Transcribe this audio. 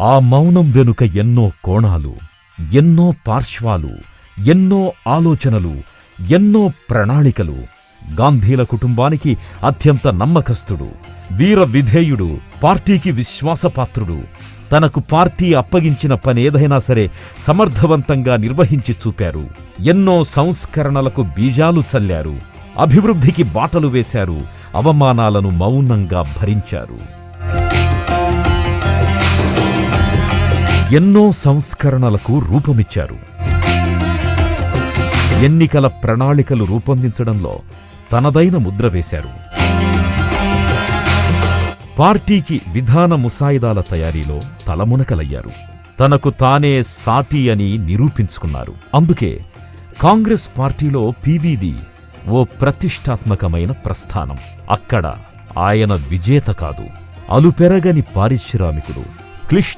ఆ మౌనం వెనుక ఎన్నో కోణాలు ఎన్నో పార్శ్వాలు ఎన్నో ఆలోచనలు ఎన్నో ప్రణాళికలు. గాంధీల కుటుంబానికి అత్యంత నమ్మకస్తుడు వీర విధేయుడు పార్టీకి విశ్వాసపాత్రుడు. తనకు పార్టీ అప్పగించిన పనేదైనా సరే సమర్థవంతంగా నిర్వహించి చూపారు. ఎన్నో సంస్కరణలకు బీజాలు చల్లారు. అభివృద్ధికి బాటలు వేశారు. అవమానాలను మౌనంగా భరించారు. ఎన్నో సంస్కరణలకు రూపమిచ్చారు. ఎన్నికల ప్రణాళికలు రూపొందించడంలో తనదైన ముద్ర వేశారు. పార్టీకి విధాన ముసాయిదాల తయారీలో తలమునకలయ్యారు. తనకు తానే సాటి అని నిరూపించుకున్నారు. అందుకే కాంగ్రెస్ పార్టీలో పీవీది ఓ ప్రతిష్టాత్మకమైన ప్రస్థానం. అక్కడ ఆయన విజేత కాదు అలుపెరగని పారిశ్రామికుడు క్లిష్ట